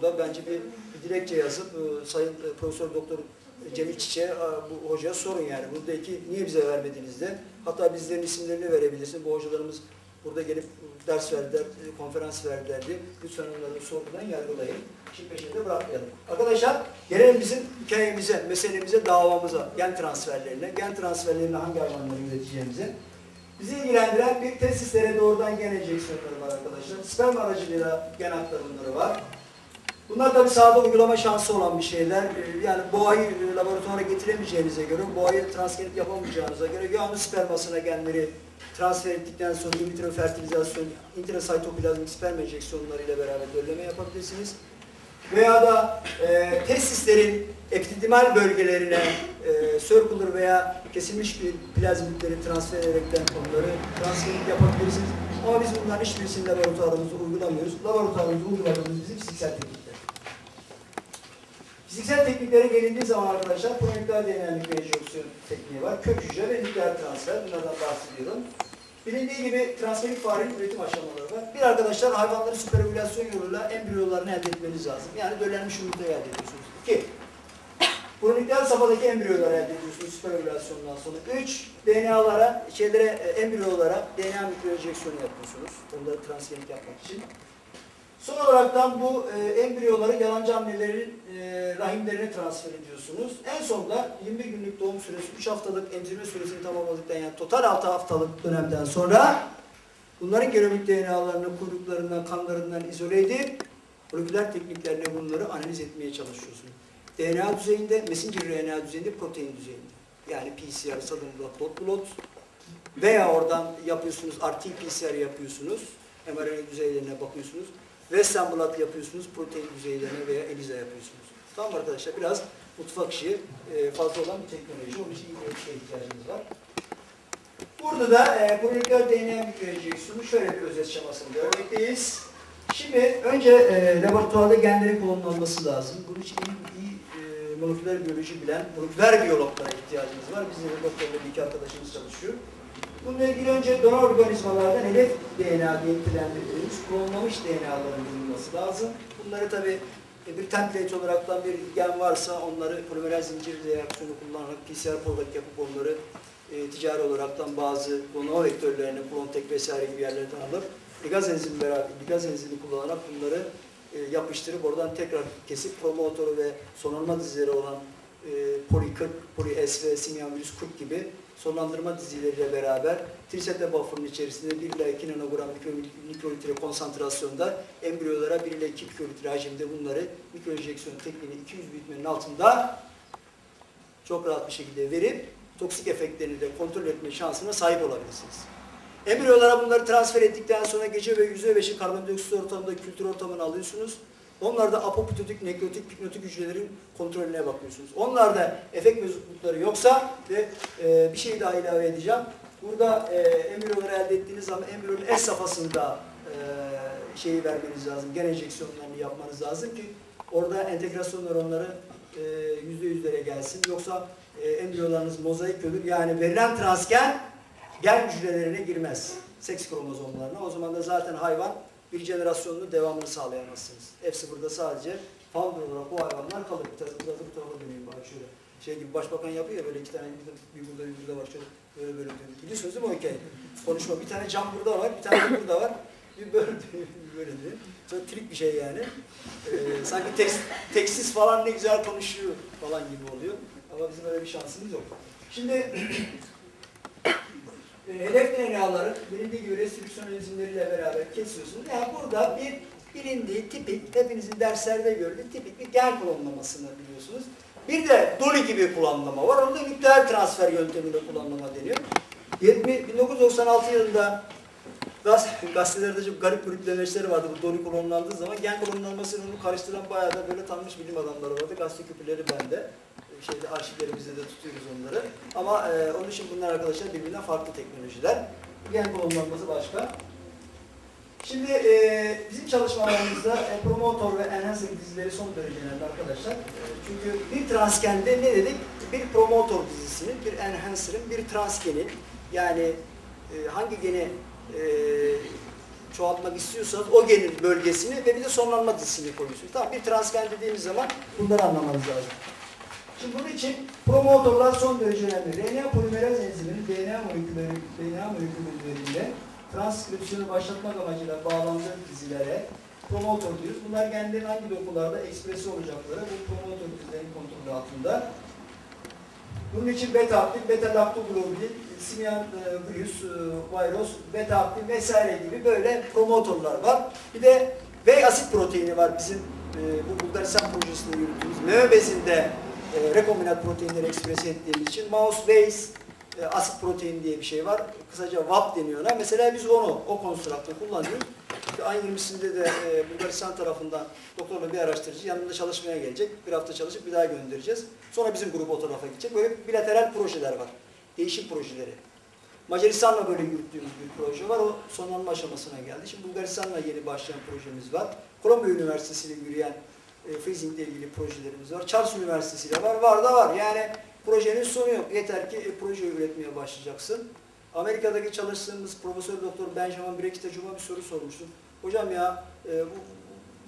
konuda bence bir, bir dilekçe yazıp e, Sayın e, Profesör Doktor Cemil Çiçek'e e, bu hocaya sorun yani. Buradaki niye bize vermediniz de. Hatta bizlerin isimlerini verebilirsin. Bu hocalarımız burada gelip ders verdiler, e, konferans verdiler diye. Lütfen onları sorgudan yargılayın. Şimdi peşinde bırakmayalım. Arkadaşlar gelelim bizim hikayemize, meselemize, davamıza, gen transferlerine. Gen transferlerine hangi hayvanları üreteceğimize. Bizi ilgilendiren bir tesislere doğrudan gen enjeksiyonları var arkadaşlar. Sperm aracılığıyla gen aktarımları var. Bunlar tabii sahada uygulama şansı olan bir şeyler. Ee, Yani boğayı e, laboratuvara getiremeyeceğinize göre, boğayı transgenit yapamayacağınıza göre yağını spermasına genleri transfer ettikten sonra in vitro fertilizasyon, intrasitoplazmik sperm enjeksiyonları ile beraber dölleme yapabilirsiniz. Veya da e, testislerin epididimal bölgelerine e, circular veya kesilmiş bir plazmitleri transfer ederekten onları transfer yapabilirsiniz. Ama biz bunların hiçbirisini laboratuvarımızda uygulamıyoruz. Laboratuvarımızda uyguladığımız bizim fiziksel. Fiziksel tekniklere gelindiği zaman arkadaşlar pronükleer denilen bir enjeksiyon tekniği var. Kök hücre ve nükleer transfer. Bunlardan bahsediyorum. Bilindiği gibi transferik farenin üretim aşamaları var. Bir arkadaşlar hayvanları süperogülasyon yoluyla embriyolarını elde etmeniz lazım. Yani döllenmiş yumurta elde ediyorsunuz. İki, Pronükleer safhadaki embriyoları elde ediyorsunuz süperogülasyondan sonra. Üç, DNA'lara, şeylere, e, embriyolara DNA mikroenjeksiyonu yapıyorsunuz. Onları transgenik yapmak için. Son olaraktan bu e, embriyoları yalancı annelerin e, rahimlerine transfer ediyorsunuz. En sonunda 21 günlük doğum süresi, 3 haftalık emzirme süresini tamamladıktan yani total 6 haftalık dönemden sonra bunların genomik DNA'larını kuyruklarından, kanlarından izole edip moleküler tekniklerle bunları analiz etmeye çalışıyorsunuz. DNA düzeyinde, messenger RNA düzeyinde, protein düzeyinde. Yani PCR, sudden blot, dot blot veya oradan yapıyorsunuz, RT-PCR yapıyorsunuz, mRNA düzeylerine bakıyorsunuz. Blot yapıyorsunuz, protein düzeylerine veya ELISA yapıyorsunuz. Tamam arkadaşlar? Biraz mutfak işi e, fazla olan bir teknoloji. Onun için iyi bir şeye ihtiyacımız var. Burada da e, moleküler DNA mikroenjeksiyonu şöyle bir özet şemasını görmekteyiz. Şimdi önce e, laboratuvarda genlerin kullanılması lazım. Bunun için iyi, iyi e, moleküler biyoloji bilen, moleküler biyologlara ihtiyacımız var. Bizim doktorla bir iki arkadaşımız çalışıyor. Bununla ilgili önce donor organizmalardan hedef DNA diye nitelendirdiğimiz DNA'ların bulunması lazım. Bunları tabi bir template olaraktan bir gen varsa onları polimeraz zincir reaksiyonu kullanarak PCR product yapıp onları e, ticari olaraktan bazı klonlama vektörlerini, Klontek vesaire gibi yerlerden alıp ligaz enzimi beraber ligaz enzimi kullanarak bunları e, yapıştırıp oradan tekrar kesip promotoru ve sonlanma dizileri olan e, poli 40, poli S ve simyan virüs 40 gibi sonlandırma dizileriyle beraber trisetle buffer'ın içerisinde 1 ile 2 nanogram mikro- mikrolitre konsantrasyonda embriyolara 1 ile 2 mikrolitre hacimde bunları mikroenjeksiyon tekniğini 200 büyütmenin altında çok rahat bir şekilde verip toksik efektlerini de kontrol etme şansına sahip olabilirsiniz. Embriyolara bunları transfer ettikten sonra gece ve %5'i karbondioksit ortamında kültür ortamına alıyorsunuz. Onlarda apoptotik, nekrotik, hipnotik hücrelerin kontrolüne bakıyorsunuz. Onlarda efekt bozuklukları yoksa ve e, bir şey daha ilave edeceğim. Burada e, embriyoları elde ettiğiniz zaman embriyonun S safhasında e, şeyi vermeniz lazım. Gen enjeksiyonlarını yapmanız lazım ki orada entegrasyon nöronları e, yüzde yüzlere gelsin. Yoksa e, embriyolarınız mozaik olur. Yani verilen transgen gen hücrelerine girmez. Seks kromozomlarına. O zaman da zaten hayvan bir jenerasyonun devamını sağlayamazsınız. F0'da sadece founder olarak bu hayvanlar kalır. Bir tarafı, bir tarafı, bir tarafa döneyim bari şöyle. Şey gibi başbakan yapıyor ya böyle iki tane bir, burada bir burada var şöyle böyle böyle dönüyor. Biliyorsunuz değil mi o hikayeyi? Konuşma. Bir tane cam burada var, bir tane burada var. Bir böyle bir böyle dönüyor. Çok trik bir şey yani. Ee, sanki tekst, tekstsiz falan ne güzel konuşuyor falan gibi oluyor. Ama bizim öyle bir şansımız yok. Şimdi bilindiği gibi restrüksiyon enzimleriyle beraber kesiyorsunuz. Yani burada bir bilindiği tipik, hepinizin derslerde gördüğü tipik bir gen klonlamasını biliyorsunuz. Bir de Dolly gibi kullanılma var. Onu da nükleer transfer yöntemiyle kullanılma deniyor. 70, 1996 yılında gaz, gazetelerde çok garip grup demeçleri vardı. Bu Dolly klonlandığı zaman gen klonlanmasını onu karıştıran bayağı da böyle tanınmış bilim adamları vardı. Gazete küpürleri bende şeyde arşivlerimizde de tutuyoruz onları. Ama e, onun için bunlar arkadaşlar birbirinden farklı teknolojiler. Gen kullanılması başka. Şimdi e, bizim çalışmalarımızda e, promotor ve enhancer dizileri son derece önemli arkadaşlar. E, çünkü bir transkende ne dedik? Bir promotor dizisinin, bir enhancer'ın, bir transgenin yani e, hangi geni e, çoğaltmak istiyorsanız o genin bölgesini ve bir de sonlanma dizisini koyuyorsunuz. Tamam bir transgen dediğimiz zaman bunları anlamanız lazım. Şimdi bunun için promotorlar son derece önemli. RNA polimeraz enziminin DNA molekülleri, DNA moleküllerinde transkripsiyonu başlatmak amacıyla bağlandığı dizilere promotor diyoruz. Bunlar genlerin hangi dokularda ekspresi olacakları bu promotor dizilerin kontrolü altında. Bunun için beta aktif, beta laktoglobulin, simyan e, virüs, e, virüs, beta aktif vesaire gibi böyle promotorlar var. Bir de V asit proteini var bizim e, bu Bulgaristan projesinde yürüttüğümüz meme bezinde e, rekombinant proteinleri ekspresi ettiğimiz için mouse base e, asit protein diye bir şey var. Kısaca VAP deniyor ona. Mesela biz onu o konstraktı kullanıyoruz. İşte ayın 20'sinde de e, Bulgaristan tarafından doktorla bir araştırıcı yanında çalışmaya gelecek. Bir hafta çalışıp bir daha göndereceğiz. Sonra bizim grup o tarafa gidecek. Böyle bilateral projeler var. Değişim projeleri. Macaristan'la böyle yürüttüğümüz bir proje var. O sonlanma aşamasına geldi. Şimdi Bulgaristan'la yeni başlayan projemiz var. Kolombiya Üniversitesi yürüyen e, freezing ile ilgili projelerimiz var. Charles Üniversitesi ile var. Var da var. Yani projenin sonu yok. Yeter ki e, proje üretmeye başlayacaksın. Amerika'daki çalıştığımız Profesör Doktor Benjamin Brexit'e cuma bir soru sormuştum. Hocam ya e, bu,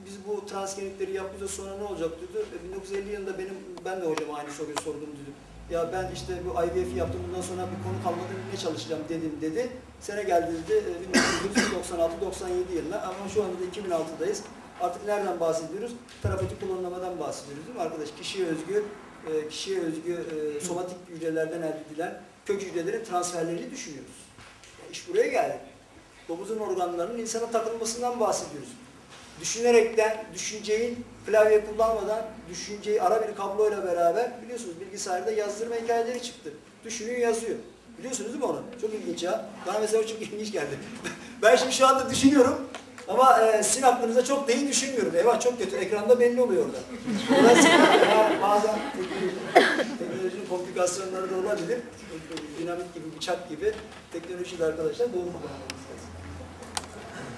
biz bu transgenikleri yapacağız sonra ne olacak dedi. E, 1950 yılında benim ben de hocama aynı soruyu sordum dedim. Ya ben işte bu IVF yaptım bundan sonra bir konu kalmadı ne çalışacağım dedim dedi. Sene geldi dedi e, 1996-97 yılına ama şu anda da 2006'dayız. Artık nereden bahsediyoruz? Terapötik kullanılmadan bahsediyoruz değil mi arkadaş? Kişiye özgü, e, kişiye özgü e, somatik hücrelerden elde edilen kök hücrelerin transferlerini düşünüyoruz. Ya iş buraya geldi. Domuzun organlarının insana takılmasından bahsediyoruz. Düşünerekten, düşünceyi klavye kullanmadan, düşünceyi ara bir kabloyla beraber biliyorsunuz bilgisayarda yazdırma hikayeleri çıktı. Düşünüyor, yazıyor. Biliyorsunuz değil mi onu? Çok ilginç ya. Bana mesela çok ilginç geldi. ben şimdi şu anda düşünüyorum ama e, sizin aklınıza çok değil düşünmüyorum. Eyvah çok kötü. Ekranda belli oluyor orada. Dolayısıyla bazen teknoloji- teknolojinin komplikasyonları da olabilir. Dinamik gibi, bıçak gibi teknolojide arkadaşlar doğru kullanmamız lazım.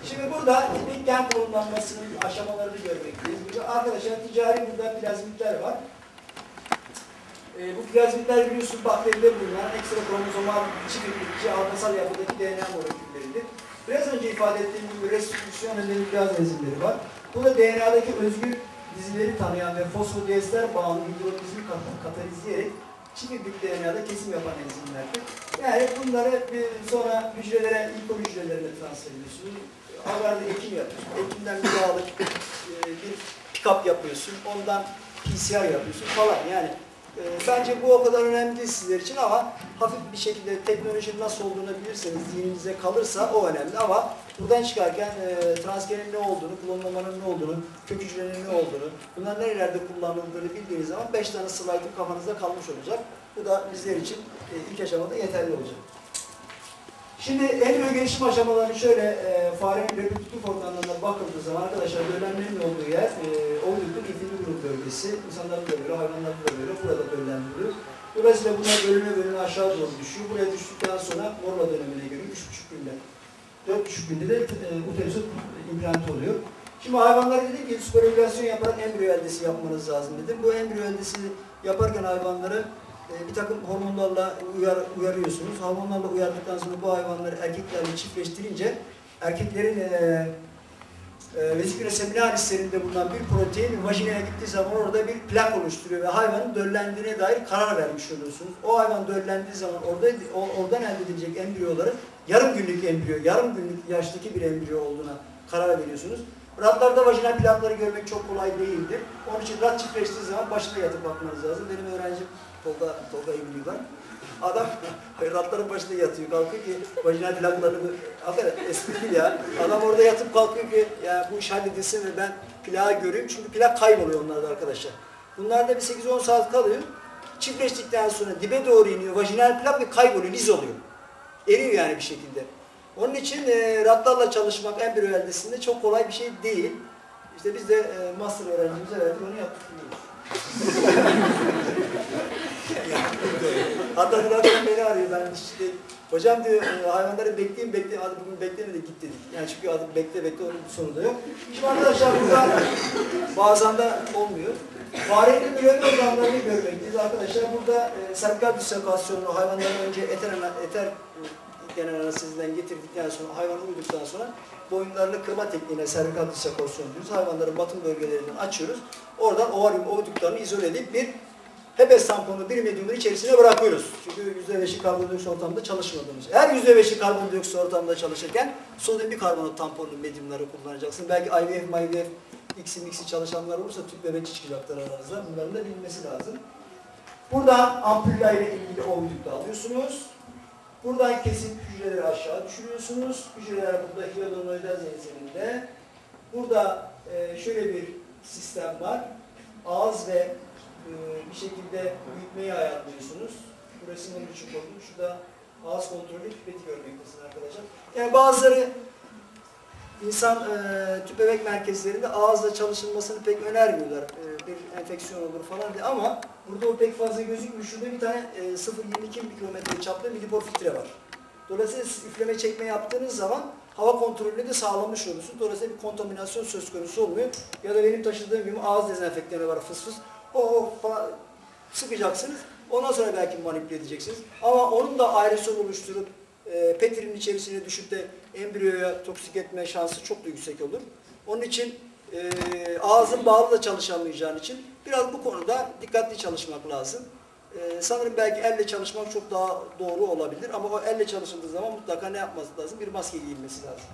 Şimdi burada tipik gen kullanılmasının aşamalarını görmekteyiz. Burada arkadaşlar ticari burada plazmitler var. E, bu plazmitler biliyorsunuz bakteride bulunan ekstra kromozomal çift iplikçi halkasal yapıdaki DNA molekülleridir. Biraz önce ifade ettiğim gibi restitüsyon endoliklaz enzimleri var. Bu da DNA'daki özgür dizileri tanıyan ve fosfodiester bağımlı hidrolizmi kat- katalizleyerek çift iplik DNA'da kesim yapan enzimlerdir. Yani bunları sonra hücrelere, hücrelerine transfer ediyorsunuz. Haber'de ekim yapıyorsun. Ekimden bir bağlı e, bir pick-up yapıyorsun. Ondan PCR yapıyorsun falan. Yani e, bence bu o kadar önemli değil sizler için ama hafif bir şekilde teknolojinin nasıl olduğunu bilirseniz, zihninize kalırsa o önemli ama buradan çıkarken e, transgenin ne olduğunu, klonlamanın ne olduğunu, kök hücrenin ne olduğunu, bunlar nerelerde kullanıldığını bildiğiniz zaman 5 tane slaytın kafanızda kalmış olacak. Bu da bizler için e, ilk aşamada yeterli olacak. Şimdi embriyo gelişim aşamalarını şöyle e, farenin reproduktif organlarına bakıldığı zaman arkadaşlar döllenmenin olduğu yer e, ovüldük ifili grup bölgesi. İnsanlarda da böyle, hayvanlarda da. Dolayısıyla bunlar bölüne bölüne aşağı doğru düşüyor. Buraya düştükten sonra morla dönemine göre 3,5 günde, 4,5 günde de e, uterus'a implant oluyor. Şimdi hayvanlara dedim ki süperogülasyon yaparak embriyo eldesi yapmanız lazım dedim. Bu embriyo eldesini yaparken hayvanları e, bir takım hormonlarla uyar, uyarıyorsunuz. Hormonlarla uyardıktan sonra bu hayvanları erkeklerle çiftleştirince erkeklerin e, e, vesiküle seminarislerinde bulunan bir protein vajinaya gittiği zaman orada bir plak oluşturuyor ve hayvanın döllendiğine dair karar vermiş oluyorsunuz. O hayvan döllendiği zaman orada oradan elde edilecek embriyoların yarım günlük embriyo, yarım günlük yaştaki bir embriyo olduğuna karar veriyorsunuz. Ratlarda vajinal plakları görmek çok kolay değildir. Onun için rat çiftleştiği zaman başına yatıp bakmanız lazım. Benim öğrencim Tolga, Tolga İbni. Adam ratların başında yatıyor kalkıyor ki vajinal plaklarını hakikaten espri ya. Adam orada yatıp kalkıyor ki ya bu iş halledilsin ve ben plağı göreyim. Çünkü plak kayboluyor onlarda arkadaşlar. Bunlarda bir 8-10 saat kalıyor. Çiftleştikten sonra dibe doğru iniyor vajinal plak ve kayboluyor, liz oluyor. Eriyor yani bir şekilde. Onun için e, ratlarla çalışmak embriyo eldesinde çok kolay bir şey değil. İşte biz de e, master öğrencimize verdik onu yaptık. Hatta Fırat'ın beni arıyor ben işte hocam diyor e, hayvanları bekleyin bekleyin hadi bugün bekleme de git dedik. Yani çünkü adı bekle bekle onun sonu da yok. Şimdi arkadaşlar burada bazen de olmuyor. Farenin üreme organlarını görmekteyiz arkadaşlar. Burada e, sertikal dislokasyonunu hayvanların önce eter, eter genel anesteziden getirdikten sonra hayvanı uyduktan sonra boyunlarını kırma tekniğine servikal dissekasyon diyoruz. Hayvanların batın bölgelerinden açıyoruz. Oradan ovaryum oviduklarını izole edip bir Hebes tamponu bir medyumun içerisine bırakıyoruz. Çünkü %5'i karbondioksit ortamda çalışmadığımız. Eğer %5'i karbondioksit ortamda çalışırken sodyum bikarbonat tamponlu medyumları kullanacaksın. Belki IVF, MIVF, X'i mix'i çalışanlar olursa tüp bebek çıkacaklar aranızda. Bunların da bilinmesi lazım. Buradan ampuller ile ilgili ovidukta alıyorsunuz. Buradan kesip hücreleri aşağı düşürüyorsunuz. Hücreler burada hyaluronoidal zenzininde. Burada e, şöyle bir sistem var. Ağız ve e, bir şekilde büyütmeyi ayarlıyorsunuz. Bu resim onun için koydum. Şurada ağız kontrolü pipeti görmektesiniz arkadaşlar. Yani bazıları insan e, tüp bebek merkezlerinde ağızla çalışılmasını pek önermiyorlar. E, bir enfeksiyon olur falan diye ama burada o pek fazla gözükmüyor. Şurada bir tane e, 0.22 mikrometre çaplı milipor filtre var. Dolayısıyla siz üfleme çekme yaptığınız zaman hava kontrolünü de sağlamış olursunuz. Dolayısıyla bir kontaminasyon söz konusu olmuyor. Ya da benim taşıdığım gibi ağız dezenfektanı var fıs fıs. O, o falan sıkacaksınız. Ondan sonra belki manipüle edeceksiniz. Ama onun da aerosol oluşturup e, petirin içerisine düşüp de embriyoya toksik etme şansı çok da yüksek olur. Onun için e, ağzın bağlı da çalışamayacağın için biraz bu konuda dikkatli çalışmak lazım. E, sanırım belki elle çalışmak çok daha doğru olabilir ama o elle çalışıldığı zaman mutlaka ne yapması lazım? Bir maske giyilmesi lazım.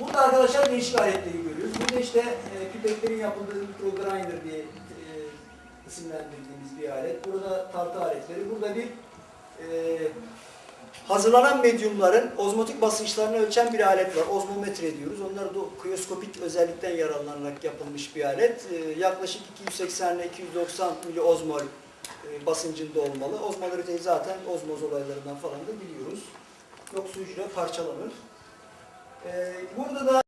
Burada arkadaşlar değişik aletleri görüyoruz. Burada işte e, pipetlerin yapıldığı mikrogrinder diye e, isimlendirdiğimiz bir alet. Burada tartı aletleri. Burada bir e, hazırlanan medyumların ozmotik basınçlarını ölçen bir alet var. Ozmometre diyoruz. Onlar da kriyoskopik özellikten yararlanarak yapılmış bir alet. E, yaklaşık 280 ile 290 miliozmol e, basıncında olmalı. Ozmolariteyi zaten ozmoz olaylarından falan da biliyoruz. Yoksa hücre parçalanır. E, burada da